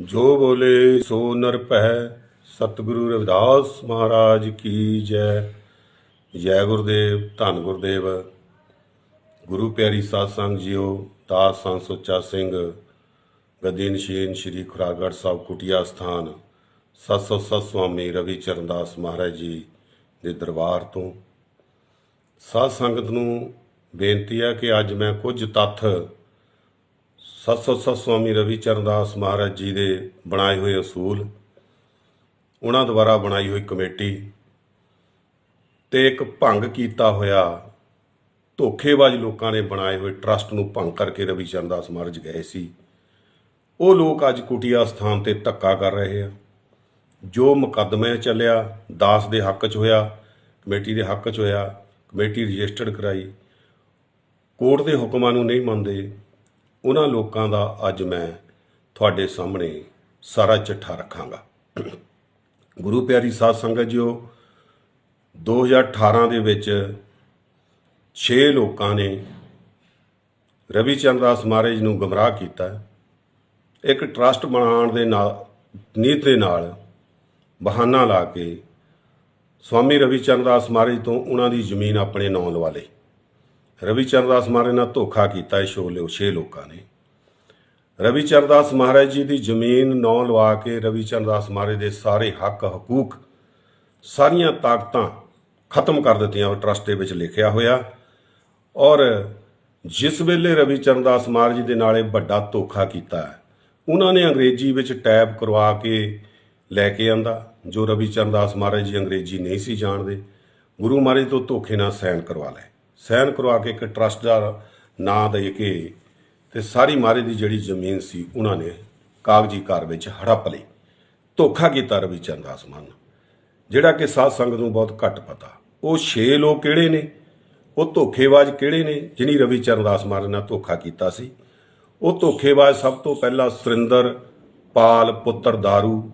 ਜੋ ਬੋਲੇ ਸੋ ਨਿਰਭੈ ਸਤਿਗੁਰੂ ਰਵਿਦਾਸ ਮਹਾਰਾਜ ਕੀ ਜੈ। ਜੈ ਗੁਰਦੇਵ, ਧੰਨ ਗੁਰਦੇਵ। ਗੁਰੂ ਪਿਆਰੀ ਸਾਧ ਸੰਗ ਜੀਓ, ਦਾਸ ਸੰਤ ਸੁੱਚਾ ਸਿੰਘ। ਗੱਦੀ ਨਸ਼ੀਨ ਸ਼੍ਰੀ ਖੁਰਾਗੜ੍ਹ ਸਾਹਿਬ ਕੁਟਿਆ ਸਥਾਨ। 707 ਸਵਾਮੀ ਰਵੀ ਚਰਨਦਾਸ ਮਹਾਰਾਜ ਜੀ ਦੇ ਦਰਬਾਰ ਤੋਂ। ਸਾਧ ਸੰਗਤ ਨੂੰ ਬੇਨਤੀ ਹੈ ਕਿ ਅੱਜ ਮੈਂ ਕੁਝ ਤੱਥ 707 ਸਵਾਮੀ ਰਵੀ ਚਰਨਦਾਸ ਮਹਾਰਾਜ ਜੀ ਦੇ ਬਣਾਏ ਹੋਏ ਅਸੂਲ ਉਹਨਾਂ ਦੁਆਰਾ ਬਣਾਈ ਹੋਈ ਕਮੇਟੀ ਤੇ ਇੱਕ ਭੰਗ ਕੀਤਾ ਹੋਇਆ ਧੋਖੇਬਾਜ਼ ਲੋਕਾਂ ਨੇ ਬਣਾਏ ਹੋਏ ਟਰਸਟ ਨੂੰ ਭੰਗ ਕਰਕੇ ਰਵੀ ਚਰਨਦਾਸ ਮਹਾਰਾਜ ਗਏ ਸੀ ਉਹ ਲੋਕ ਅੱਜ ਕੁਟਿਆ ਸਥਾਨ ਤੇ ਧੱਕਾ ਕਰ ਰਹੇ ਆ ਜੋ ਮੁਕੱਦਮੇ ਚੱਲਿਆ ਦਾਸ ਦੇ ਹੱਕ 'ਚ ਹੋਇਆ ਕਮੇਟੀ ਦੇ ਹੱਕ 'ਚ ਹੋਇਆ ਕਮੇਟੀ ਰਜਿਸਟਰਡ ਕਰਾਈ ਕੋਰਟ ਦੇ ਹੁਕਮਾਂ ਨੂੰ ਨਹੀਂ ਮੰਨਦੇ ਉਹਨਾਂ ਲੋਕਾਂ ਦਾ ਅੱਜ ਮੈਂ ਤੁਹਾਡੇ ਸਾਹਮਣੇ ਸਾਰਾ ਚਿੱਠਾ ਰੱਖਾਂਗਾ। ਗੁਰੂ ਪਿਆਰੀ ਸਾਧ ਸੰਗਤ ਜੀਓ 2018 ਦੇ ਵਿੱਚ 6 ਲੋਕਾਂ ਨੇ ਰਵੀ ਚੰਦਰਾਸ ਮਹਾਰਾਜ ਨੂੰ ਗਮਰਾਹ ਕੀਤਾ। ਇੱਕ ਟਰਸਟ ਬਣਾਉਣ ਦੇ ਨਾਲ ਨੀਤ ਦੇ ਨਾਲ ਬਹਾਨਾ ਲਾ ਕੇ ਸਵਾਮੀ ਰਵੀ ਚੰਦਰਾਸ ਮਹਾਰਾਜ ਤੋਂ ਉਹਨਾਂ ਦੀ ਜ਼ਮੀਨ ਆਪਣੇ ਨਾਂ ਲਵਾ ਲਈ। ਰਵੀ ਚੰਦਰਾਸ ਮਹਾਰਾਜ ਨਾਲ ਧੋਖਾ ਕੀਤਾ ਇਹ ਛੋਲੇ ਛੇ ਲੋਕਾਂ ਨੇ। ਰਵੀ ਚੰਦਰਾਸ ਮਹਾਰਾਜ ਜੀ ਦੀ ਜ਼ਮੀਨ ਨੌ ਲਵਾ ਕੇ ਰਵੀ ਚੰਦਰਾਸ ਮਹਾਰਾਜ ਦੇ ਸਾਰੇ ਹੱਕ, ਹਕੂਕ, ਸਾਰੀਆਂ ਤਾਕਤਾਂ ਖਤਮ ਕਰ ਦਿੱਤੀਆਂ, ਉਹ ਟਰਸਟ ਦੇ ਵਿੱਚ ਲਿਖਿਆ ਹੋਇਆ। ਔਰ ਜਿਸ ਵੇਲੇ ਰਵੀ ਚੰਦਰਾਸ ਮਹਾਰਾਜ ਜੀ ਦੇ ਇਹ ਵੱਡਾ ਧੋਖਾ ਕੀਤਾ, ਉਹਨਾਂ ਨੇ ਅੰਗਰੇਜ਼ੀ ਵਿੱਚ ਟੈਪ ਕਰਵਾ ਕੇ ਲੈ ਕੇ ਆਂਦਾ, ਜੋ ਰਵੀ ਚੰਦਰਾਸ ਮਹਾਰਾਜ ਜੀ ਅੰਗਰੇਜ਼ੀ ਨਹੀਂ ਸੀ ਜਾਣਦੇ। ਗੁਰੂ ਮਹਾਰਾਜ ਤੋਂ ਧੋਖੇ ਨਾਲ ਸਾਈਨ ਕਰਵਾ ਲਏ। ਸਾਈਨ ਕਰਵਾ ਕੇ ਇੱਕ ਟਰਸਟ ਦਾ ਨਾਂ ਦੇ ਕੇ ਤੇ ਸਾਰੀ ਮਾਰੇ ਦੀ ਜਿਹੜੀ ਜ਼ਮੀਨ ਸੀ, ਉਹਨਾਂ ਨੇ ਕਾਗਜ਼ੀ ਘਰ ਵਿੱਚ ਹੜੱਪ ਲਈ। ਧੋਖਾ ਕੀਤਾ ਰਵੀ ਚੰਦਰਾਸ ਮਾਨ ਨਾਲ ਜਿਹੜਾ ਕਿ ਸਾਧ ਸੰਗਤ ਨੂੰ ਬਹੁਤ ਘੱਟ ਪਤਾ। ਉਹ 6 ਲੋਕ ਕਿਹੜੇ ਨੇ? ਉਹ ਧੋਖੇਬਾਜ਼ ਕਿਹੜੇ ਨੇ? ਜਿਨੀ ਰਵੀ ਚਰਨਦਾਸ ਮਹਾਰਾਜ ਨਾਲ ਧੋਖਾ ਕੀਤਾ ਸੀ। ਉਹ ਧੋਖੇਬਾਜ਼ ਸਭ ਤੋਂ ਪਹਿਲਾਂ ਸੁਰਿੰਦਰ, ਪਾਲ, ਪੁੱਤਰ ਦਾਰੂ,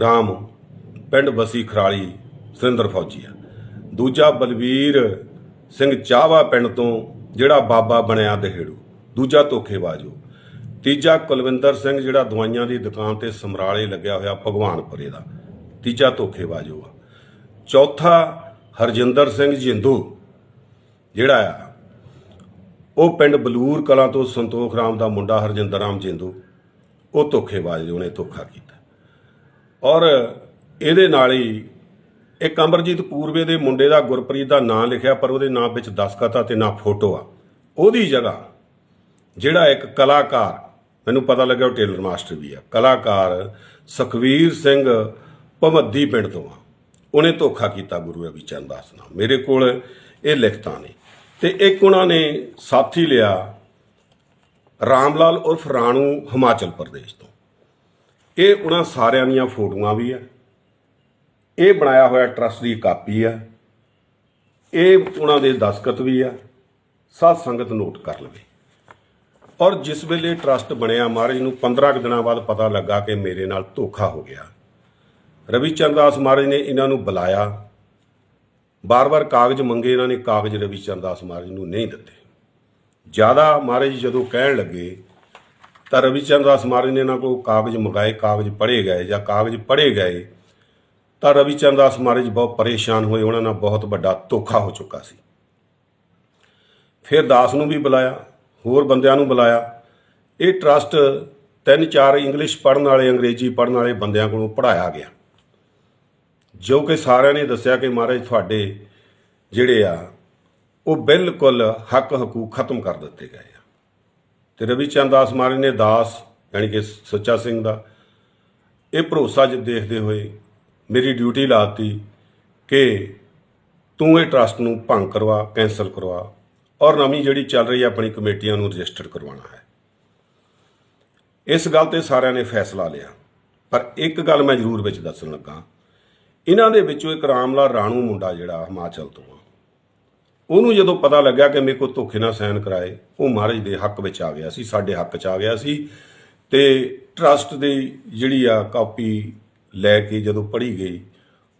ਰਾਮ, ਪਿੰਡ ਬਸੀ ਖਰਾਲੀ, ਸੁਰਿੰਦਰ ਫੌਜੀ ਆ। ਦੂਜਾ ਬਲਵੀਰ ਸਿੰਘ ਚਾਹਵਾ ਪਿੰਡ ਤੋਂ ਜਿਹੜਾ ਬਾਬਾ ਬਣਿਆ ਦਹੇੜੂ ਦੂਜਾ ਧੋਖੇਬਾਜ਼ੋ। ਤੀਜਾ ਕੁਲਵਿੰਦਰ ਸਿੰਘ ਜਿਹੜਾ ਦਵਾਈਆਂ ਦੀ ਦੁਕਾਨ ਤੇ ਸਮਰਾਲੇ ਲੱਗਿਆ ਹੋਇਆ ਭਗਵਾਨਪੁਰੇ ਦਾ। ਤੀਜਾ ਧੋਖੇਬਾਜ਼ ਆ। ਚੌਥਾ ਹਰਜਿੰਦਰ ਸਿੰਘ ਜਿੰਦੂ, ਜਿਹੜਾ ਆ, ਉਹ ਪਿੰਡ ਬਲੂਰ ਕਲਾਂ ਤੋਂ ਸੰਤੋਖ ਰਾਮ ਦਾ ਮੁੰਡਾ ਹਰਜਿੰਦਰ ਰਾਮ ਜਿੰਦੂ, ਉਹ ਧੋਖੇਬਾਜ਼ ਉਹਨੇ ਧੋਖਾ ਕੀਤਾ। ਔਰ ਇਹਦੇ ਨਾਲ ਹੀ ਇੱਕ ਅਮਰਜੀਤ ਪੂਰਵੇ ਦੇ ਮੁੰਡੇ ਦਾ ਗੁਰਪ੍ਰੀਤ ਦਾ ਨਾਂ ਲਿਖਿਆ, ਪਰ ਉਹਦੇ ਨਾਂ ਵਿੱਚ ਦਸਖਤ ਆ ਤੇ ਨਾ ਫੋਟੋ ਆ। ਉਹਦੀ ਜਗ੍ਹਾ ਜਿਹੜਾ ਇੱਕ ਕਲਾਕਾਰ, ਮੈਨੂੰ ਪਤਾ ਲੱਗਿਆ ਉਹ ਟੇਲਰ ਮਾਸਟਰ ਵੀ ਆ, ਕਲਾਕਾਰ ਸੁਖਵੀਰ ਸਿੰਘ ਭਮੱਦੀ ਪਿੰਡ ਤੋਂ ਆ। ਉਹਨੇ ਧੋਖਾ ਕੀਤਾ ਗੁਰੂ ਰਵੀ ਚੰਦ ਦਾਸ ਨਾਲ। ਮੇਰੇ ਕੋਲ ਇਹ ਲਿਖਤਾਂ ਨੇ। ਤੇ ਇੱਕ ਉਹਨਾਂ ਨੇ ਸਾਥੀ ਲਿਆ ਰਾਮ ਲਾਲ ਉਰਫ ਰਾਣੂ ਹਿਮਾਚਲ ਪ੍ਰਦੇਸ਼ ਤੋਂ। ਇਹ ਉਹਨਾਂ ਸਾਰਿਆਂ ਦੀਆਂ ਫੋਟੋਆਂ ਵੀ ਆ। ਇਹ ਬਣਾਇਆ ਹੋਇਆ ਟਰਸਟ ਦੀ ਕਾਪੀ ਆ। ਇਹ ਉਹਨਾਂ ਦੇ ਦਸਤਖਤ ਵੀ ਆ। ਸਾਧ ਸੰਗਤ ਨੋਟ ਕਰ ਲਵੇ। ਔਰ ਜਿਸ ਵੇਲੇ ਟਰਸਟ ਬਣਿਆ ਮਹਾਰਾਜ ਨੂੰ 15 ਕੁ ਦਿਨਾਂ ਬਾਅਦ ਪਤਾ ਲੱਗਾ ਕਿ ਮੇਰੇ ਨਾਲ ਧੋਖਾ ਹੋ ਗਿਆ। ਰਵੀ ਚੰਦਾਸ ਮਹਾਰਾਜ ਨੇ ਇਹਨਾਂ ਨੂੰ ਬੁਲਾਇਆ। ਬਾਰ-ਬਾਰ ਕਾਗਜ਼ ਮੰਗੇ, ਇਹਨਾਂ ਨੇ ਕਾਗਜ਼ ਰਵੀ ਚੰਦਾਸ ਮਹਾਰਾਜ ਨੂੰ ਨਹੀਂ ਦਿੱਤੇ। ਜ਼ਿਆਦਾ ਮਹਾਰਾਜ ਜਦੋਂ ਕਹਿਣ ਲੱਗੇ, ਤਾਂ ਰਵੀ ਚੰਦਾਸ ਮਹਾਰਾਜ ਨੇ ਇਹਨਾਂ ਕੋਲ ਕਾਗਜ਼ ਮੰਗਾਏ, ਕਾਗਜ਼ ਪੜ੍ਹੇ ਗਏ ਜਾਂ ਕਾਗਜ਼ ਪੜ੍ਹੇ ਗਏ। ਤਾਂ ਰਵੀ ਚੰਦਾਸ ਮਹਾਰਾਜ ਬਹੁਤ ਪਰੇਸ਼ਾਨ ਹੋਏ, ਉਹਨਾਂ ਨਾਲ ਬਹੁਤ ਵੱਡਾ ਧੋਖਾ ਹੋ ਚੁੱਕਾ ਸੀ। ਫਿਰ ਦਾਸ ਨੂੰ ਵੀ ਬੁਲਾਇਆ, ਹੋਰ ਬੰਦਿਆਂ ਨੂੰ ਬੁਲਾਇਆ। ਇਹ ਟਰਸਟ ਤਿੰਨ ਚਾਰ ਇੰਗਲਿਸ਼ ਪੜ੍ਹਨ ਵਾਲੇ, ਅੰਗਰੇਜ਼ੀ ਪੜ੍ਹਨ ਵਾਲੇ ਬੰਦਿਆਂ ਕੋਲੋਂ ਪੜਾਇਆ ਗਿਆ। ਜੋ ਕਿ ਸਾਰਿਆਂ ਨੇ ਦੱਸਿਆ ਕਿ ਮਹਾਰਾਜ ਤੁਹਾਡੇ ਜਿਹੜੇ ਆ, ਉਹ ਬਿਲਕੁਲ ਹੱਕ ਹਕੂਕ ਖਤਮ ਕਰ ਦਿੱਤੇ ਗਏ ਆ। ਤੇ ਰਵੀ ਚੰਦ ਦਾਸ ਮਹਾਰਾਜ ਨੇ ਦਾਸ, ਯਾਨੀ ਕਿ ਸੱਚਾ ਸਿੰਘ ਦਾ, ਇਹ ਭਰੋਸਾ ਜਿ ਦੇਖਦੇ ਹੋਏ ਮੇਰੀ ਡਿਊਟੀ ਲਾਤੀ ਕਿ ਤੂੰ ਇਹ ਟਰਸਟ ਨੂੰ ਭੰਗ ਕਰਵਾ ਕੈਨਸਲ ਕਰਵਾ ਔਰ ਨਵੀਂ ਜਿਹੜੀ ਚੱਲ ਰਹੀ ਹੈ ਆਪਣੀ ਕਮੇਟੀਆਂ ਨੂੰ ਰਜਿਸਟਰ ਕਰਵਾਉਣਾ ਹੈ। ਇਸ ਗੱਲ ਤੇ ਸਾਰਿਆਂ ਨੇ ਫੈਸਲਾ ਲਿਆ। ਪਰ ਇੱਕ ਗੱਲ ਮੈਂ ਜ਼ਰੂਰ ਵਿੱਚ ਦੱਸਣ ਲੱਗਾ। ਇਹਨਾਂ ਦੇ ਵਿੱਚੋਂ ਇੱਕ ਰਾਮਲਾ ਰਾਣੂ ਮੁੰਡਾ ਜਿਹੜਾ ਹਿਮਾਚਲ ਤੋਂ ਆ। ਉਹਨੂੰ ਜਦੋਂ ਪਤਾ ਲੱਗਾ ਕਿ ਮੇਰੇ ਕੋਲ ਧੋਖੇ ਨਾਲ ਸਾਈਨ ਕਰਾਏ, ਉਹ ਮਹਾਰਾਜ ਦੇ ਹੱਕ ਵਿੱਚ ਆ ਗਿਆ ਸੀ, ਸਾਡੇ ਹੱਕ 'ਚ ਆ ਗਿਆ ਸੀ ਤੇ ਟਰਸਟ ਦੀ ਜਿਹੜੀ ਆ ਕਾਪੀ ਲੈ ਕੇ ਜਦੋਂ ਪੜ੍ਹੀ ਗਈ,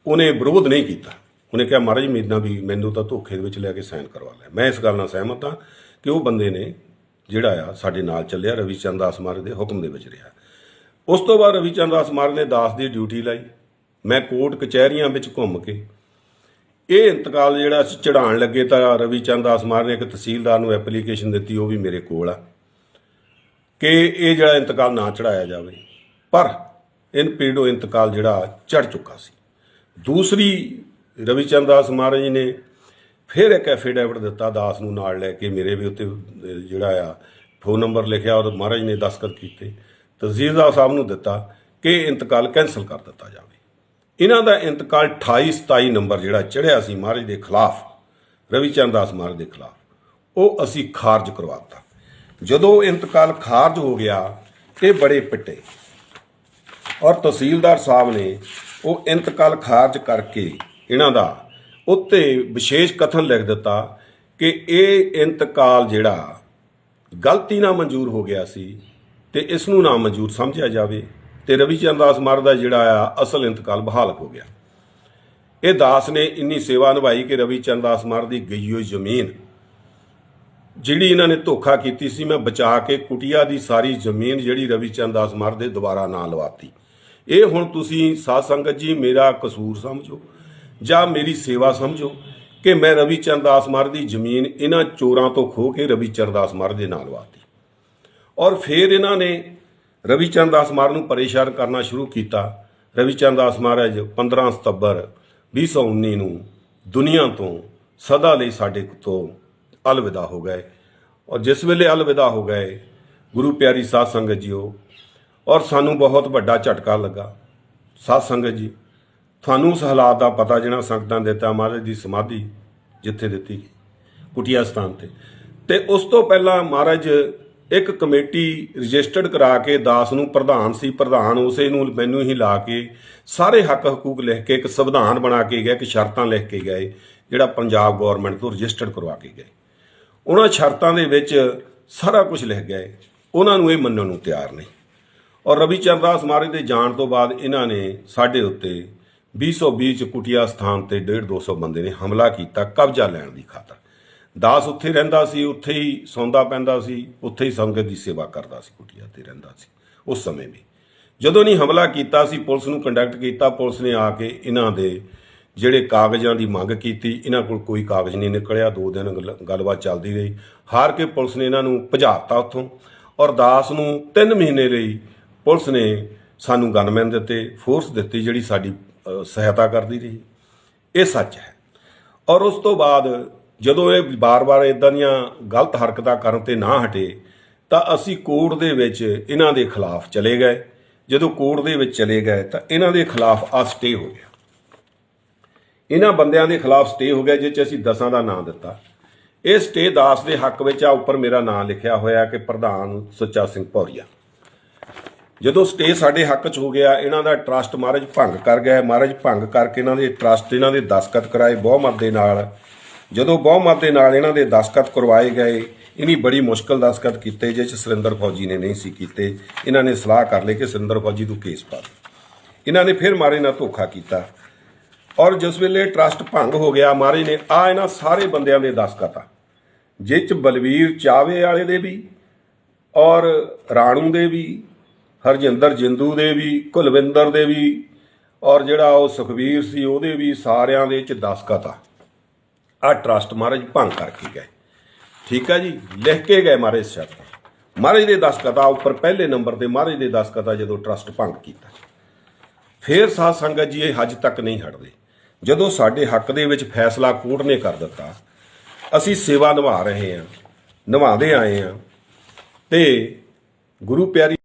ਉਹਨੇ ਵਿਰੋਧ ਨਹੀਂ ਕੀਤਾ। ਉਹਨੇ ਕਿਹਾ, ਮਹਾਰਾਜ ਮੇਰੇ ਵੀ, ਮੈਨੂੰ ਤਾਂ ਧੋਖੇ ਦੇ ਵਿੱਚ ਲੈ ਕੇ ਸਾਈਨ ਕਰਵਾ ਲਿਆ। ਮੈਂ ਇਸ ਗੱਲ ਨਾਲ ਸਹਿਮਤ ਹਾਂ ਕਿ ਉਹ ਬੰਦੇ ਨੇ ਜਿਹੜਾ ਆ, ਸਾਡੇ ਨਾਲ ਚੱਲਿਆ, ਰਵੀ ਚੰਦ ਦਾਸ ਮਹਾਰਾਜ ਦੇ ਹੁਕਮ ਦੇ ਵਿੱਚ ਰਿਹਾ। ਉਸ ਤੋਂ ਬਾਅਦ ਰਵੀਚੰਦ ਦਾਸ ਮਹਾਰਾਜ ਨੇ ਦਾਸ ਦੀ ਡਿਊਟੀ ਲਾਈ। ਮੈਂ ਕੋਰਟ ਕਚਹਿਰੀਆਂ ਵਿੱਚ ਘੁੰਮ ਕੇ ਇਹ ਇੰਤਕਾਲ ਜਿਹੜਾ ਅਸੀਂ ਚੜਾਉਣ ਲੱਗੇ ਤਾਂ ਰਵੀਚੰਦ ਦਾਸ ਮਹਾਰਾਜ ਨੇ ਇੱਕ ਤਹਿਸੀਲਦਾਰ ਨੂੰ ਐਪਲੀਕੇਸ਼ਨ ਦਿੱਤੀ, ਉਹ ਵੀ ਮੇਰੇ ਕੋਲ ਆ ਕਿ ਇਹ ਜਿਹੜਾ ਇੰਤਕਾਲ ਨਾ ਚੜਾਇਆ ਜਾਵੇ। ਪਰ ਇਨ ਪੀਰੀਅਡ ਇੰਤਕਾਲ ਜਿਹੜਾ ਚੜ ਚੁੱਕਾ ਸੀ। ਦੂਸਰੀ ਰਵੀਚੰਦ ਦਾਸ ਮਹਾਰਾਜ ਜੀ ਨੇ ਫਿਰ ਇੱਕ ਐਫੀਡੈਵਿਟ ਦਿੱਤਾ ਦਾਸ ਨੂੰ ਨਾਲ ਲੈ ਕੇ ਮੇਰੇ ਵੀ ਉੱਤੇ ਜਿਹੜਾ ਆ ਫੋਨ ਨੰਬਰ ਲਿਖਿਆ ਔਰ ਮਹਾਰਾਜ ਨੇ ਦਸਤਖਤ ਕੀਤੇ। ਤਹਿਸੀਲਦਾਰ ਸਾਹਿਬ ਨੂੰ ਦਿੱਤਾ ਕਿ ਇੰਤਕਾਲ ਕੈਂਸਲ ਕਰ ਦਿੱਤਾ ਜਾਵੇ। ਇਹਨਾਂ ਦਾ ਇੰਤਕਾਲ 28 27 ਨੰਬਰ ਜਿਹੜਾ ਚੜਿਆ ਸੀ ਮਹਾਰਾਜ ਦੇ ਖਿਲਾਫ, ਰਵੀਚੰਦ ਦਾਸ ਮਹਾਰਾਜ ਦੇ ਖਿਲਾਫ, ਉਹ ਅਸੀਂ ਖਾਰਜ ਕਰਵਾਤਾ ਜਦੋਂ ਇੰਤਕਾਲ ਖਾਰਜ ਹੋ ਗਿਆ, ਇਹ ਬੜੇ ਪਿੱਟੇ। ਔਰ ਤਹਿਸੀਲਦਾਰ ਸਾਹਿਬ ਨੇ ਉਹ ਇੰਤਕਾਲ ਖਾਰਜ ਕਰਕੇ ਇਹਨਾਂ ਦਾ ਉੱਤੇ ਵਿਸ਼ੇਸ਼ ਕਥਨ ਲਿਖ ਦਿੱਤਾ ਕਿ ਇਹ ਇੰਤਕਾਲ ਜਿਹੜਾ ਗਲਤੀ ਨਾਲ ਮਨਜ਼ੂਰ ਹੋ ਗਿਆ ਸੀ ਤੇ ਇਸ ਨੂੰ ਨਾ ਮਨਜ਼ੂਰ ਸਮਝਿਆ ਜਾਵੇ ਤੇ ਰਵੀਚੰਦ ਦਾਸ ਮਹਾਰਾਜ ਦਾ ਜਿਹੜਾ ਆ ਅਸਲ ਇੰਤਕਾਲ ਬਹਾਲ ਹੋ ਗਿਆ। ਇਹ ਦਾਸ ਨੇ ਇੰਨੀ ਸੇਵਾ ਨਿਭਾਈ ਕਿ ਰਵੀ ਰਵੀਚੰਦ ਦਾਸ ਮਹਾਰਾਜ ਦੀ ਗਈ ਹੋਈ ਜ਼ਮੀਨ ਜਿਹੜੀ ਇਹਨਾਂ ਨੇ ਧੋਖਾ ਕੀਤੀ ਸੀ, ਮੈਂ ਬਚਾ ਕੇ ਕੁਟਿਆ ਦੀ ਸਾਰੀ ਜ਼ਮੀਨ ਜਿਹੜੀ ਰਵੀ ਰਵੀਚੰਦ ਦਾਸ ਮਹਾਰਾਜ ਦੇ ਦੁਬਾਰਾ ਨਾਂ ਲਵਾਤੀ। ਇਹ ਹੁਣ ਤੁਸੀਂ ਸਾਧ ਸੰਗਤ ਜੀ ਮੇਰਾ ਕਸੂਰ ਸਮਝੋ ਜਾਂ ਮੇਰੀ ਸੇਵਾ ਸਮਝੋ ਕਿ ਮੈਂ ਰਵੀਚੰਦ ਦਾਸ ਮਹਾਰਾਜ ਦੀ ਜ਼ਮੀਨ ਇਹਨਾਂ ਚੋਰਾਂ ਤੋਂ ਖੋ ਕੇ ਰਵੀਚੰਦ ਦਾਸ ਮਹਾਰਾਜ ਦੇ ਨਾਲ ਵਾਤੀ ਔਰ ਫਿਰ ਇਹਨਾਂ ਨੇ ਰਵੀਚੰਦ ਦਾਸ ਮਹਾਰਾਜ ਨੂੰ ਪਰੇਸ਼ਾਨ ਕਰਨਾ ਸ਼ੁਰੂ ਕੀਤਾ। ਰਵੀਚੰਦ ਦਾਸ ਮਹਾਰਾਜ 15 ਸਤੰਬਰ 2019 ਨੂੰ ਦੁਨੀਆ ਤੋਂ ਸਦਾ ਲਈ ਸਾਡੇ ਤੋਂ ਅਲਵਿਦਾ ਹੋ ਗਏ। ਔਰ ਜਿਸ ਵੇਲੇ ਅਲਵਿਦਾ ਹੋ ਗਏ, ਗੁਰੂ ਪਿਆਰੀ ਸਾਧ ਸੰਗਤ ਜੀਓ ਔਰ ਸਾਨੂੰ ਬਹੁਤ ਵੱਡਾ ਝਟਕਾ ਲੱਗਾ। ਸਾਧ ਸੰਗਤ ਜੀ, ਤੁਹਾਨੂੰ ਉਸ ਹਾਲਾਤ ਦਾ ਪਤਾ ਜਿਹੜਾ ਸੰਗਤਾਂ ਦਿੱਤਾ, ਮਹਾਰਾਜ ਦੀ ਸਮਾਧੀ ਜਿੱਥੇ ਦਿੱਤੀ ਗਈ, ਕੁਟੀਆ ਸਥਾਨ ਤੇ। ਤੇ ਉਸ ਤੋਂ ਪਹਿਲਾਂ ਮਹਾਰਾਜ ਇੱਕ ਕਮੇਟੀ ਰਜਿਸਟਰਡ ਕਰਾ ਕੇ ਦਾਸ ਨੂੰ ਪ੍ਰਧਾਨ ਸੀ, ਪ੍ਰਧਾਨ ਉਸੇ ਨੂੰ ਮੈਨੂੰ ਹੀ ਲਾ ਕੇ ਸਾਰੇ ਹੱਕ ਹਕੂਕ ਲਿਖ ਕੇ ਇੱਕ ਸੰਵਿਧਾਨ ਬਣਾ ਕੇ ਗਏ ਇੱਕ ਸ਼ਰਤਾਂ ਲਿਖ ਕੇ ਗਏ ਜਿਹੜਾ ਪੰਜਾਬ ਗਵਰਨਮੈਂਟ ਤੋਂ ਰਜਿਸਟਰਡ ਕਰਵਾ ਕੇ ਗਏ ਉਹਨਾਂ ਸ਼ਰਤਾਂ ਦੇ ਵਿੱਚ ਸਾਰਾ ਕੁਝ ਲਿਖ ਗਏ ਉਹਨਾਂ ਨੂੰ ਇਹ ਮੰਨਣ ਨੂੰ ਤਿਆਰ ਨਹੀਂ। ਔਰ ਰਵੀ ਚੰਦ ਦਾਸ ਦੇ ਜਾਣ ਤੋਂ ਬਾਅਦ ਇਹਨਾਂ ਨੇ ਸਾਡੇ ਉੱਤੇ 220 ਚ ਕੁਟਿਆ ਸਥਾਨ ਤੇ 1.5 200 ਬੰਦੇ ਨੇ ਹਮਲਾ ਕੀਤਾ, ਕਬਜ਼ਾ ਲੈਣ ਦੀ ਖਾਤਰ। ਦਾਸ ਉੱਥੇ ਰਹਿੰਦਾ ਸੀ, ਉੱਥੇ ਹੀ ਸੌਂਦਾ ਪੈਂਦਾ ਸੀ, ਉੱਥੇ ਹੀ ਸੰਗਤ ਦੀ ਸੇਵਾ ਕਰਦਾ ਸੀ, ਕੁਟਿਆ ਤੇ ਰਹਿੰਦਾ ਸੀ, ਉਸ ਸਮੇਂ ਵੀ। ਜਦੋਂ ਨਹੀਂ ਹਮਲਾ ਕੀਤਾ ਸੀ, ਪੁਲਿਸ ਨੂੰ ਕੰਡਕਟ ਕੀਤਾ, ਪੁਲਿਸ ਨੇ ਆ ਕੇ ਇਹਨਾਂ ਦੇ ਜਿਹੜੇ ਕਾਗਜ਼ਾਂ ਦੀ ਮੰਗ ਕੀਤੀ, ਇਹਨਾਂ ਕੋਲ ਕੋਈ ਕਾਗਜ਼ ਨਹੀਂ ਨਿਕਲਿਆ, ਦੋ ਦਿਨ ਗੱਲਬਾਤ ਚੱਲਦੀ ਰਹੀ। ਹਾਰ ਕੇ ਪੁਲਿਸ ਨੇ ਇਹਨਾਂ ਨੂੰ ਭਜਾਤਾ ਉੱਥੋਂ ਔਰ ਦਾਸ ਨੂੰ 3 ਮਹੀਨੇ ਲਈ ਪੁਲਿਸ ਨੇ ਸਾਨੂੰ ਗਨਮੈਨ ਦਿੱਤੇ ਫੋਰਸ ਦਿੱਤੀ ਜਿਹੜੀ ਸਾਡੀ ਸਹਾਇਤਾ ਕਰਦੀ ਰਹੀ। ਇਹ ਸੱਚ ਹੈ। ਔਰ ਉਸ ਤੋਂ ਬਾਅਦ ਜਦੋਂ ਇਹ ਬਾਰ-ਬਾਰ ਇਦਾਂ ਦੀਆਂ ਗਲਤ ਹਰਕਤਾਂ ਕਰਨ ਤੇ ਨਾ ਹਟੇ, ਤਾਂ ਅਸੀਂ ਕੋਰਟ ਦੇ ਵਿੱਚ ਇਹਨਾਂ ਦੇ ਖਿਲਾਫ ਚਲੇ ਗਏ। ਜਦੋਂ ਕੋਰਟ ਦੇ ਵਿੱਚ ਚਲੇ ਗਏ, ਤਾਂ ਇਹਨਾਂ ਦੇ ਖਿਲਾਫ ਆ ਸਟੇ ਹੋ ਗਿਆ। ਇਹਨਾਂ ਬੰਦਿਆਂ ਦੇ ਖਿਲਾਫ ਸਟੇ ਹੋ ਗਿਆ, ਜਿਸ 'ਚ ਅਸੀਂ ਦਸਾਂ ਦਾ ਨਾਂ ਦਿੱਤਾ। ਇਹ ਸਟੇ ਦਾਸ ਦੇ ਹੱਕ ਵਿੱਚ ਆ, ਉੱਪਰ ਮੇਰਾ ਨਾਂ ਲਿਖਿਆ ਹੋਇਆ ਕਿ ਪ੍ਰਧਾਨ ਸੁੱਚਾ ਸਿੰਘ ਭੌਰੀਆ। ਜਦੋਂ ਸਟੇ ਸਾਡੇ ਹੱਕ 'ਚ ਹੋ ਗਿਆ, ਇਹਨਾਂ ਦਾ ਟਰਸਟ ਮਹਾਰਾਜ ਭੰਗ ਕਰ ਗਿਆ ਮਹਾਰਾਜ ਭੰਗ ਕਰਕੇ ਇਹਨਾਂ ਦੇ ਟਰਸਟ ਇਹਨਾਂ ਦੇ ਦਸਖਤ ਕਰਾਏ ਬਹੁਮਤ ਦੇ ਨਾਲ। ਜਦੋਂ ਬਹੁਮਤ ਦੇ ਨਾਲ ਇਹਨਾਂ ਦੇ ਦਸਖਤ ਕਰਵਾਏ ਗਏ, ਇਨੀ ਬੜੀ ਮੁਸ਼ਕਲ ਦਸਖਤ ਕੀਤੇ ਜਿਸ 'ਚ ਸੁਰਿੰਦਰ ਫੌਜੀ ਨੇ ਨਹੀਂ ਸੀ ਕੀਤੇ। ਇਹਨਾਂ ਨੇ ਸਲਾਹ ਕਰ ਲਈ ਕਿ ਸੁਰਿੰਦਰ ਫੌਜੀ ਤੂੰ ਕੇਸ ਪਾ ਦੇ। ਇਹਨਾਂ ਨੇ ਫਿਰ ਮਾਰੇ ਨਾਲ ਧੋਖਾ ਕੀਤਾ। ਔਰ ਜਿਸ ਵੇਲੇ ਟਰਸਟ ਭੰਗ ਹੋ ਗਿਆ ਮਹਾਰਾਜ ਨੇ ਆ ਇਹਨਾਂ ਸਾਰੇ ਬੰਦਿਆਂ ਦੇ ਦਸਖਤ ਆ ਜਿਹ 'ਚ ਬਲਵੀਰ ਚਾਵੇ ਵਾਲੇ ਦੇ ਵੀ ਔਰ ਰਾਣੂ ਦੇ ਵੀ ਹਰਜਿੰਦਰ ਜਿੰਦੂ ਦੇ ਵੀ, ਕੁਲਵਿੰਦਰ ਦੇ ਵੀ, ਔਰ ਜਿਹੜਾ ਉਹ ਸੁਖਵੀਰ ਸੀ, ਉਹਦੇ ਵੀ ਸਾਰਿਆਂ ਦੇ ਵਿੱਚ ਦਸਖਤ ਆ। ਆ ਟਰਸਟ ਮਹਾਰਾਜ ਭੰਗ ਕਰਕੇ ਗਏ। ਠੀਕ ਆ ਜੀ? ਲਿਖ ਕੇ ਗਏ ਮਹਾਰਾਜ ਸ਼ਰਤ ਮਹਾਰਾਜ ਦੇ ਦਸਖਤ ਆ, ਉੱਪਰ ਪਹਿਲੇ ਨੰਬਰ ਤੇ ਮਹਾਰਾਜ ਦੇ ਦਸਖਤ ਆ, ਜਦੋਂ ਟਰਸਟ ਭੰਗ ਕੀਤਾ। ਫੇਰ ਸਾਧ ਸੰਗਤ ਜੀ, ਇਹ ਹੱਜ ਤੱਕ ਨਹੀਂ ਹਟਦੇ। ਜਦੋਂ ਸਾਡੇ ਹੱਕ ਦੇ ਵਿੱਚ ਫੈਸਲਾ ਕੋਰਟ ਨੇ ਕਰ ਦਿੱਤਾ, ਅਸੀਂ ਸੇਵਾ ਨਿਭਾ ਰਹੇ ਹਾਂ, ਨਿਭਾਉਂਦੇ ਆਏ ਹਾਂ, ਤੇ ਗੁਰੂ ਪਿਆਰੀ